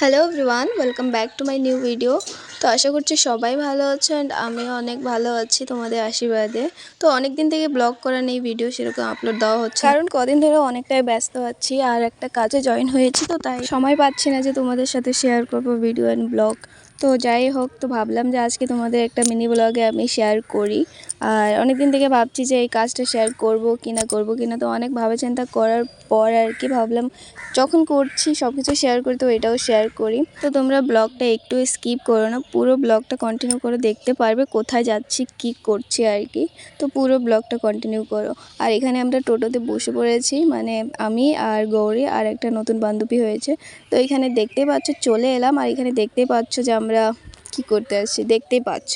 Hello everyone welcome back to my new video তো আশা করছি সবাই ভালো আছে অ্যান্ড আমিও অনেক ভালো আছি তোমাদের আশীর্বাদে। তো অনেক দিন থেকে ব্লগ করা নেই ভিডিও সেরকম আপলোড দেওয়া হচ্ছে কারণ কদিন ধরে অনেকটাই ব্যস্ত আছি আর একটা কাজে জয়েন হয়েছি তো তাই সময় পাচ্ছি না যে তোমাদের সাথে শেয়ার করব ভিডিও অ্যান্ড ব্লগ তো যাই হোক, তো ভাবলাম যে আজকে তোমাদের একটা মিনি ব্লগে আমি শেয়ার করি। আর অনেক দিন থেকে ভাবছি যে এই কাজটা শেয়ার করব কি না করব, কি না। তো অনেক ভাবে চিন্তা করার পর আর কি ভাবলাম, যখন করছি সব কিছু শেয়ার করি, তো এটাও শেয়ার করি। তো তোমরা ব্লগটা একটু স্কিপ করো না, পুরো ব্লগটা কন্টিনিউ করে দেখতে পারবে কোথায় যাচ্ছি, কি করছি আর কি। তো পুরো ব্লগটা কন্টিনিউ করো। আর এখানে আমরা টোটোতে বসে পড়েছি মানে আমি আর গৌরী আর একটা নতুন বান্ধবী হয়েছে। তো এখানে দেখতে পাচ্ছ, চলে এলাম। আর এখানে দেখতে পাচ্ছ যে আমরা কি করতে আসছি, দেখতেই পাচ্ছ।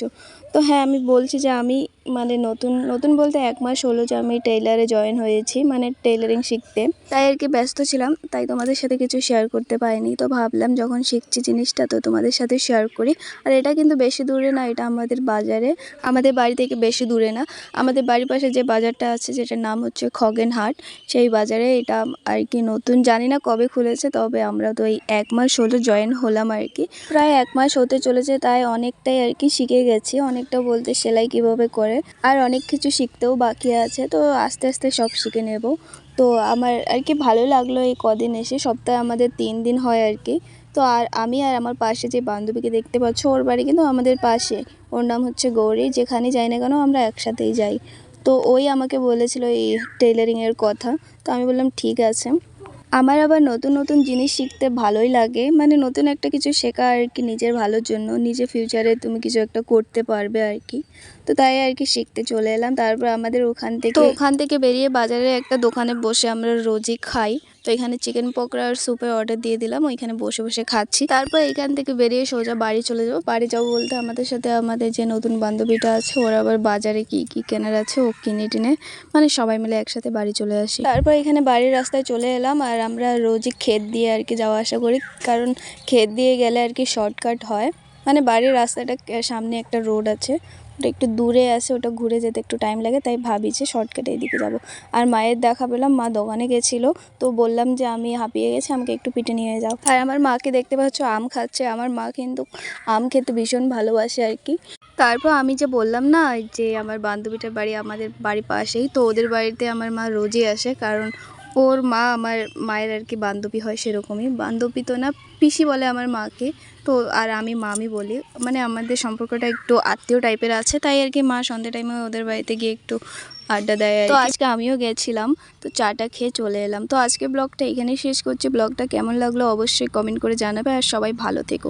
তো হ্যাঁ আমি বলছি যে আমি মানে নতুন নতুন বলতে এক মাস হলো যে আমি টেইলারে জয়েন হয়েছি মানে টেইলারিং শিখতে। তাই আর কি ব্যস্ত ছিলাম, তাই তোমাদের সাথে কিছু শেয়ার করতে পারিনি। তো ভাবলাম যখন শিখছি জিনিসটা, তো তোমাদের সাথে শেয়ার করি। আর এটা কিন্তু বেশি দূরে না, এটা আমাদের বাজারে, আমাদের বাড়ি থেকে বেশি দূরে না। আমাদের বাড়ির পাশে যে বাজারটা আছে, যেটার নাম হচ্ছে খগেনহাট, সেই বাজারে এটা আর কি নতুন, জানি না কবে খুলেছে, তবে আমরা তো এই এক মাস হলো জয়েন হলাম আর কি। প্রায় এক মাস হতে চলেছে, তাই অনেকটাই আর কি শিখে গেছি অনেকটা বলতে সেলাই কীভাবে করে, আর অনেক কিছু শিখতেও বাকি আছে, তো আস্তে আস্তে সব শিখে নেব। তো আমার আর কি ভালো লাগল এই কদিন এসে, সপ্তাহে আমাদের তিন দিন হয় আর কি। তো আর আমি আর আমার পাশে যে বান্ধবীকে দেখতে পাচ্ছ, ওর বাড়ি কিন্তু আমাদের পাশে। ওর নাম হচ্ছে গৌরী যেখানে যাই না কেন আমরা একসাথেই যাই। তো ওই আমাকে বলেছিল এই টেলারিংয়ের কথা, তো আমি বললাম, ঠিক আছে। আমার আবার নতুন নতুন জিনিস শিখতে ভালোই লাগে। মানে নতুন একটা কিছু শেখা আর কি নিজের ভালোর জন্য। নিজে ফিউচারে তুমি কিছু একটা করতে পারবে আর কি। তো তাই আর কি শিখতে চলে এলাম। তারপর আমাদের ওখান থেকে ওখান থেকে বেরিয়ে বাজারে একটা দোকানে বসে আমরা রোজই খাই। তো এখানে চিকেন পকোড়া আর স্যুপের অর্ডার দিয়ে দিলাম, ওইখানে বসে বসে খাচ্ছি। তারপর এখান থেকে বেরিয়ে সোজা বাড়ি চলে যাব। বাড়ি যাব বলতে আমাদের সাথে আমাদের যে নতুন বান্ধবীটা আছে, ওরা আবার বাজারে কি কি কেনার আছে, ও কিনে টিনে মানে সবাই মিলে একসাথে বাড়ি চলে আসি। তারপর এখানে বাড়ির রাস্তায় চলে এলাম আর আমরা রোজই ক্ষেত দিয়ে আর কি যাওয়া আসা করি। কারণ ক্ষেত দিয়ে গেলে আর কি শর্টকাট হয়। মানে বাড়ির রাস্তাটা সামনে একটা রোড আছে। ওটা একটু দূরে আছে, ওটা ঘুরে যেতে একটু টাইম লাগে, তাই ভাবি যে শর্টকাটে এদিকে যাব। আর মায়ের দেখা পেলাম, মা দোকানে গেছিল, তো বললাম যে আমি হাঁপিয়ে গেছি, আমাকে একটু পিঠে নিয়ে যাও। আর আমার মাকে দেখতে পাচ্ছ, আম খাচ্ছে, আমার মা কিন্তু আম খেতে ভীষণ ভালোবাসে আর কি। তারপর আমি যে বললাম না, যে আমার বান্ধবীটার বাড়ি আমাদের বাড়ির পাশেই, তো ওদের বাড়িতে আমার মা রোজই আসে, কারণ ওর মা আমার মায়ের আর কি বান্ধবী হয় সেরকমই। বান্ধবী তো না পিসি বলে আমার মাকে। তো আর আমি মামি বলি। মানে আমাদের সম্পর্কটা একটু আত্মীয় টাইপের আছে তাই আর কি মা সন্ধ্যে টাইমে ওদের বাড়িতে গিয়ে একটু আড্ডা দেয় তো আজকে আমিও গেছিলাম তো চাটা খেয়ে চলে এলাম। তো আজকে ব্লগটা এখানেই শেষ করছি। ব্লগটা কেমন লাগল অবশ্যই কমেন্ট করে জানাবে। আর সবাই ভালো থেকো।